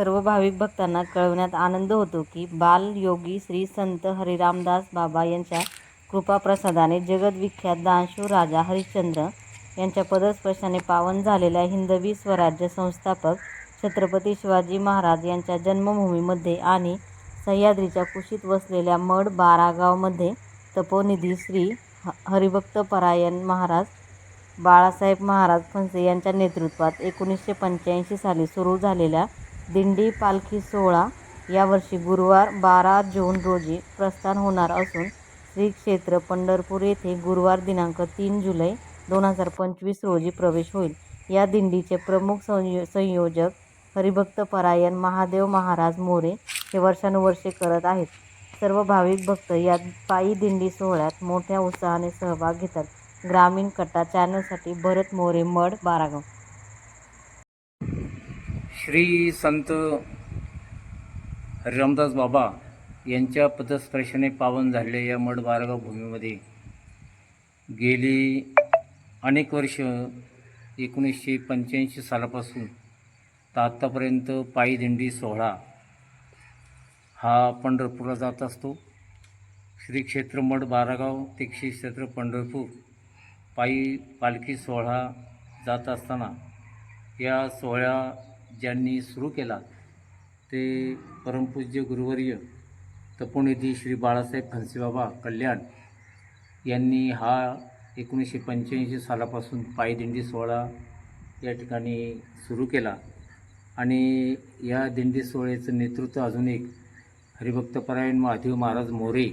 सर्व भाविक भक्तांना कळवण्यात आनंद होतो की बाल योगी श्री संत हरिरामदास बाबा यांच्या कृपाप्रसादाने जगदविख्यात दानशूर राजा हरिश्चंद्र यांच्या पदस्पर्शाने पावन झालेल्या हिंदवी स्वराज्य संस्थापक छत्रपती शिवाजी महाराज यांच्या जन्मभूमीमध्ये आणि सह्याद्रीच्या कुशीत वसलेल्या मड बारागावमध्ये तपोनिधी श्री ह हरिभक्तपरायण महाराज बाळासाहेब महाराज फणसे यांच्या नेतृत्वात एकोणीसशे पंच्याऐंशी साली सुरू झालेल्या दिंडी पालखी सोहळा यावर्षी गुरुवार बारा जून रोजी प्रस्थान होणार असून श्री क्षेत्र पंढरपूर येथे गुरुवार दिनांक तीन जुलै दोन हजार पंचवीस रोजी प्रवेश होईल. या दिंडीचे प्रमुख संयो संयोजक हरिभक्तपरायण महादेव महाराज मोरे हे वर्षानुवर्षे करत आहेत. सर्व भाविक भक्त या पायी दिंडी सोहळ्यात मोठ्या उत्साहाने सहभाग घेतात. ग्रामीण कट्टा चॅनलसाठी भरत मोरे मड बारागाव. श्री संत हरिरामदास बाबा यांच्या पदस्पर्शाने पावन झालेल्या या मडबारगाव भूमीमध्ये गेली अनेक वर्ष एकोणीसशे पंच्याऐंशी सालापासून तर आत्तापर्यंत पायी दिंडी सोहळा हा पंढरपूरला जात असतो. श्री क्षेत्र मठ बारागाव ते श्री क्षेत्र पंढरपूर पायी पालखी सोहळा जात असताना या सोहळ्या ज्यांनी सुरू केला ते परमपूज्य गुरुवर्य तपोनिधी श्री बाळासाहेब फणसेबाबा कल्याण यांनी हा एकोणीसशे पंच्याऐंशी सालापासून पायदिंडी सोहळा या ठिकाणी सुरू केला. आणि या दिंडी सोहळ्याचं नेतृत्व अजून एक हरिभक्तपरायण महादेव महाराज मोरे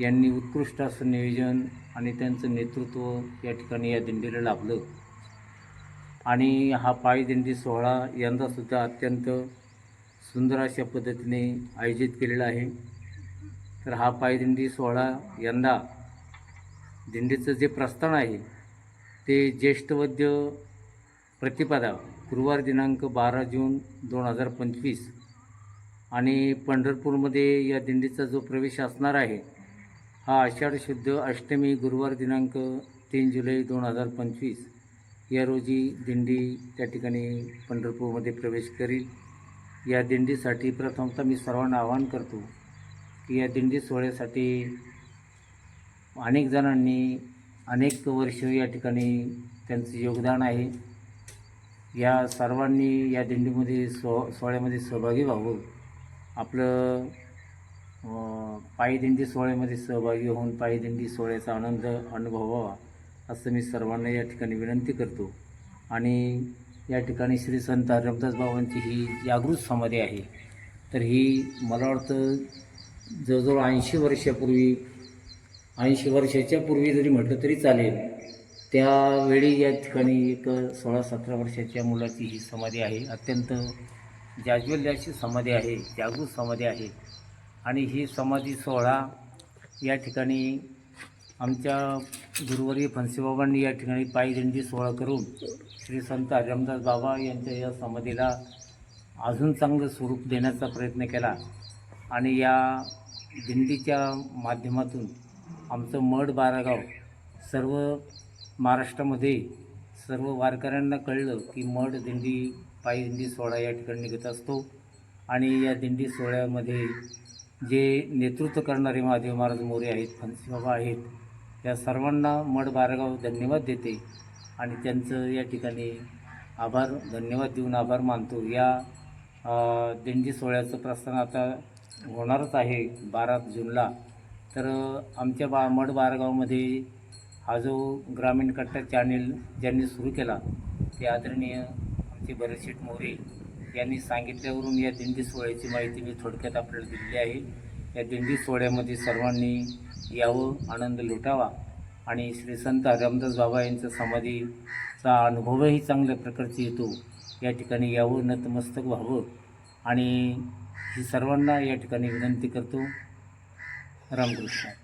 यांनी उत्कृष्ट असं नियोजन आणि त्यांचं नेतृत्व या ठिकाणी या दिंडीला लाभलं. आणि हा पायदिंडी सोहळा यंदासुद्धा अत्यंत सुंदर अशा पद्धतीने आयोजित केलेला आहे. तर हा पायदिंडी सोहळा यंदा दिंडीचं जे प्रस्थान आहे ते ज्येष्ठवद्य प्रतिपदा गुरुवार दिनांक बारा जून दोन हजार पंचवीस आणि पंढरपूरमध्ये या दिंडीचा जो प्रवेश असणार आहे हा आषाढ शुद्ध अष्टमी गुरुवार दिनांक तीन जुलै दोन हजार पंचवीस या रोजी दिंडी त्या ठिकाणी पंढरपूरमध्ये प्रवेश करील. या दिंडीसाठी प्रथमतः मी सर्वांना आवाहन करतो की या दिंडी सोहळ्यासाठी अनेक जणांनी अनेक वर्ष या ठिकाणी त्यांचं योगदान आहे. या सर्वांनी या दिंडीमध्ये सो सोहळ्यामध्ये सहभागी व्हावं. आपलं पायी दिंडी सोहळ्यामध्ये सहभागी होऊन पायी दिंडी सोहळ्याचा आनंद अनुभवावा. असं मी सर्वांना या ठिकाणी विनंती करतो. आणि या ठिकाणी श्री संत रमदास बाबांची ही जागृत समाधी आहे तर ही मला वाटतं जवळजवळ ऐंशी वर्षापूर्वी ऐंशी वर्षाच्या पूर्वी जरी म्हटलं तरी चालेल त्यावेळी या ठिकाणी एक सोळा सतरा वर्षाच्या मुलाची ही समाधी आहे. अत्यंत जाज्वल्याची समाधी आहे जागृत समाधी आहे. आणि ही समाधी सोहळा या ठिकाणी आमच्या गुरुवारी फणसेबाबांनी या ठिकाणी पायदिंडी सोहळा करून श्री संत हरिरामदास बाबा यांच्या या समाधीला अजून चांगलं स्वरूप देण्याचा प्रयत्न केला. आणि या दिंडीच्या माध्यमातून आमचं मड बारागाव सर्व महाराष्ट्रामध्ये सर्व वारकऱ्यांना कळलं की मड दिंडी पायी दिंडी सोहळा या ठिकाणी निघत असतो. आणि या दिंडी सोहळ्यामध्ये जे नेतृत्व करणारे महादेव महाराज मोरे आहेत फणसीबाबा आहेत या सर्वांना मठ बारगाव धन्यवाद देते आणि त्यांचं या ठिकाणी आभार धन्यवाद देऊन आभार मानतो. या दिंडी सोहळ्याचं प्रस्थान आता होणारच आहे बारा जूनला. तर आमच्या बा मठ बारागावमध्ये हा जो ग्रामीण कट्टा चॅनेल ज्यांनी सुरू केला ते आदरणीय आमचे बरेचशेट मोरे यांनी सांगितल्यावरून या दिंडी सोहळ्याची माहिती मी थोडक्यात आपल्याला दिलेली आहे. या दिंडी सोहळ्यामध्ये सर्वांनी यावं आनंद लुटावा आणि श्री संत रामदास बाबा यांच्या समाधीचा अनुभवही चांगल्या प्रकारचा येतो. या ठिकाणी यावं नतमस्तक व्हावं आणि ही सर्वांना या ठिकाणी विनंती करतो. रामकृष्ण.